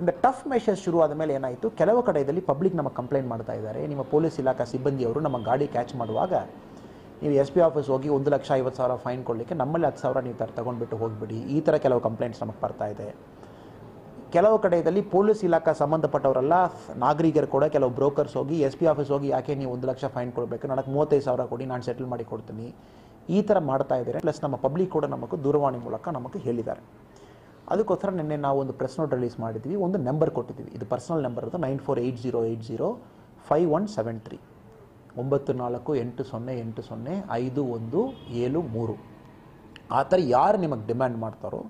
ಇಂದ tough measures ಶುರು ಆದ ಮೇಲೆ ಏನಾಯಿತು? ಕೆಲವು ಕಡೆಯಲ್ಲಿ ಪಬ್ಲಿಕ್ ನಮಗೆ ಕಂಪ್ಲೇಂಟ್ ಮಾಡ್ತಾ ಇದ್ದಾರೆ. ನಿಮ್ಮ ಪೊಲೀಸ್ ಇಲಾಖಾ ಸಿಬ್ಬಂದಿಯವರು ನಮ್ಮ ಗಾಡಿ ಕ್ಯಾಚ್ ಮಾಡುವಾಗ ನೀವು ಎಸ್ ಪಿ ಆಫೀಸ್ ಹೋಗಿ ಒಂದು ಲಕ್ಷ ಐವತ್ತು ಸಾವಿರ ಫೈನ್ ಕೊಡಲಿಕ್ಕೆ ನಮ್ಮಲ್ಲಿ ಹತ್ತು ಸಾವಿರ ನೀವು ತರ ತಗೊಂಡ್ಬಿಟ್ಟು ಹೋಗಿಬಿಡಿ. ಈ ಥರ ಕೆಲವು ಕಂಪ್ಲೇಂಟ್ಸ್ ನಮಗೆ ಬರ್ತಾ ಇದೆ. ಕೆಲವು ಕಡೆಯಲ್ಲಿ ಪೊಲೀಸ್ ಇಲಾಖಾ ಸಂಬಂಧಪಟ್ಟವರೆಲ್ಲ ನಾಗರಿಕರು ಕೂಡ ಕೆಲವು ಬ್ರೋಕರ್ಸ್ ಹೋಗಿ ಎಸ್ ಪಿ ಆಫೀಸ್ ಹೋಗಿ ಯಾಕೆ ನೀವು ಒಂದು ಲಕ್ಷ ಫೈನ್ ಕೊಡಬೇಕು? ನನಗೆ ಮೂವತ್ತೈದು ಸಾವಿರ ಕೊಡಿ, ನಾನು ಸೆಟಲ್ ಮಾಡಿ ಕೊಡ್ತೀನಿ. ಈ ಥರ ಮಾಡ್ತಾ ಇದ್ದಾರೆ. ಪ್ಲಸ್ ನಮ್ಮ ಪಬ್ಲಿಕ್ ಕೂಡ ನಮಗೆ ದೂರವಾಣಿ ಮೂಲಕ ನಮಗೆ ಹೇಳಿದ್ದಾರೆ. ಅದಕ್ಕೋಸ್ಕರ ನಿನ್ನೆ ನಾವು ಒಂದು ಪ್ರೆಸ್ ನೋಟ್ ರಿಲೀಸ್ ಮಾಡಿದ್ವಿ, ಒಂದು ನಂಬರ್ ಕೊಟ್ಟಿದ್ವಿ ಇದು ಪರ್ಸನಲ್ ನಂಬರ್ ಅದು nine four eight zero eight zero five one seven three ಒಂಬತ್ತು ನಾಲ್ಕು ಎಂಟು ಸೊನ್ನೆ ಎಂಟು ಸೊನ್ನೆ ಐದು ಒಂದು ಏಳು ಮೂರು. ಆ ಥರ ಯಾರು ನಿಮಗೆ ಡಿಮ್ಯಾಂಡ್ ಮಾಡ್ತಾರೋ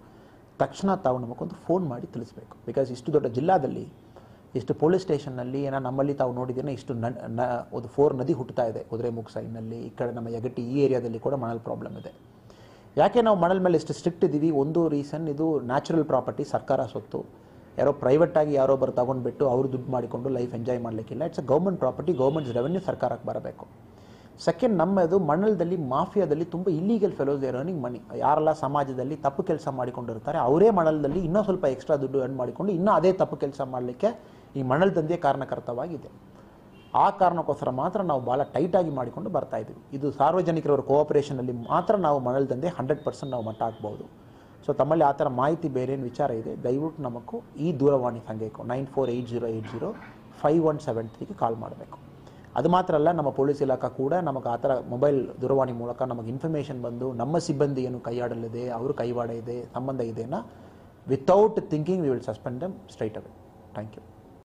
ತಕ್ಷಣ ತಾವು ನಮಗೊಂದು ಫೋನ್ ಮಾಡಿ ತಿಳಿಸ್ಬೇಕು. ಬಿಕಾಸ್ ಇಷ್ಟು ದೊಡ್ಡ ಜಿಲ್ಲಾದಲ್ಲಿ, ಇಷ್ಟು ಪೊಲೀಸ್ ಸ್ಟೇಷನ್ನಲ್ಲಿ ಏನೋ ನಮ್ಮಲ್ಲಿ ತಾವು ನೋಡಿದ್ದೇನೆ, ಇಷ್ಟು ನ ಒಂದು ಫೋರ್ ನದಿ ಹುಟ್ಟುತ್ತಾ ಇದೆ. ಕುದುರೆಮುಖ ಸೈಡ್ನಲ್ಲಿ ಈ ಕಡೆ ನಮ್ಮ ಯಗಟ್ಟಿ ಈ ಏರಿಯಾದಲ್ಲಿ ಕೂಡ ಮಣಲ್ ಪ್ರಾಬ್ಲಮ್ ಇದೆ. ಯಾಕೆ ನಾವು ಮಣಲ್ ಮೇಲೆ ಇಷ್ಟು ಸ್ಟ್ರಿಕ್ಟ್ ಇದ್ದೀವಿ? ಒಂದು ರೀಸನ್ ಇದು ನ್ಯಾಚುರಲ್ ಪ್ರಾಪರ್ಟಿ ಸರ್ಕಾರ ಸೊತ್ತು. ಯಾರೋ ಪ್ರೈವೇಟ್ ಆಗಿ ಯಾರೋ ಬರೋ ತಗೊಂಡ್ಬಿಟ್ಟು ಅವರು ದುಡ್ಡು ಮಾಡಿಕೊಂಡು life enjoy ಮಾಡಲಿಕ್ಕಿಲ್ಲ. It's a government property government's revenue ಸರ್ಕಾರಕ್ಕೆ ಬರಬೇಕು. ಸೆಕೆಂಡ್ ನಮ್ಮದು ಮಣ್ಣಲ್ಲಿ ಮಾಫಿಯಾದಲ್ಲಿ ತುಂಬ ಇಲ್ಲೀಗಲ್ ಫೆಲೋಸ್ ಅರ್ನಿಂಗ್ ಮನಿ ಯಾರೆಲ್ಲ ಸಮಾಜದಲ್ಲಿ ತಪ್ಪು ಕೆಲಸ ಮಾಡಿಕೊಂಡಿರ್ತಾರೆ, ಅವರೇ ಮಣಲದಲ್ಲಿ ಇನ್ನೂ ಸ್ವಲ್ಪ ಎಕ್ಸ್ಟ್ರಾ ದುಡ್ಡು ಅರ್ನ್ ಮಾಡಿಕೊಂಡು ಇನ್ನೂ ಅದೇ ತಪ್ಪು ಕೆಲಸ ಮಾಡಲಿಕ್ಕೆ ಈ ಮಣಲ್ ದಂಧೆ ಕಾರಣಕರ್ತವಾಗಿದೆ. ಆ ಕಾರಣಕ್ಕೋಸ್ಕರ ಮಾತ್ರ ನಾವು ಭಾಳ ಟೈಟಾಗಿ ಮಾಡಿಕೊಂಡು ಬರ್ತಾ ಇದ್ದೀವಿ. ಇದು ಸಾರ್ವಜನಿಕರವರ ಕೋಆಪರೇಷನಲ್ಲಿ ಮಾತ್ರ ನಾವು ಮನೇಲಿ ದಂಧೆ ಹಂಡ್ರೆಡ್ ಪರ್ಸೆಂಟ್ ನಾವು ಮಟ್ಟ ಹಾಕ್ಬೋದು. ಸೊ ತಮ್ಮಲ್ಲಿ ಆ ಥರ ಮಾಹಿತಿ ಬೇರೆ ಏನು ವಿಚಾರ ಇದೆ, ದಯವಿಟ್ಟು ನಮಗೂ ಈ ದೂರವಾಣಿ ಸಂಖ್ಯೆಗೂ nine four eight zero eight zero five one seven ತ್ರೀಗೆ call ಮಾಡಬೇಕು. ಅದು ಮಾತ್ರ ಅಲ್ಲ, ನಮ್ಮ ಪೊಲೀಸ್ ಇಲಾಖೆ ಕೂಡ ನಮಗೆ ಆ ಥರ ಮೊಬೈಲ್ ದೂರವಾಣಿ ಮೂಲಕ ನಮಗೆ ಇನ್ಫಾರ್ಮೇಷನ್ ಬಂದು ನಮ್ಮ ಸಿಬ್ಬಂದಿ ಏನು ಕೈಯಾಡಲಿದೆ, ಅವರು ಕೈವಾಡ ಇದೆ, ಸಂಬಂಧ ಇದೆಯಾ without thinking we will suspend them straight away thank you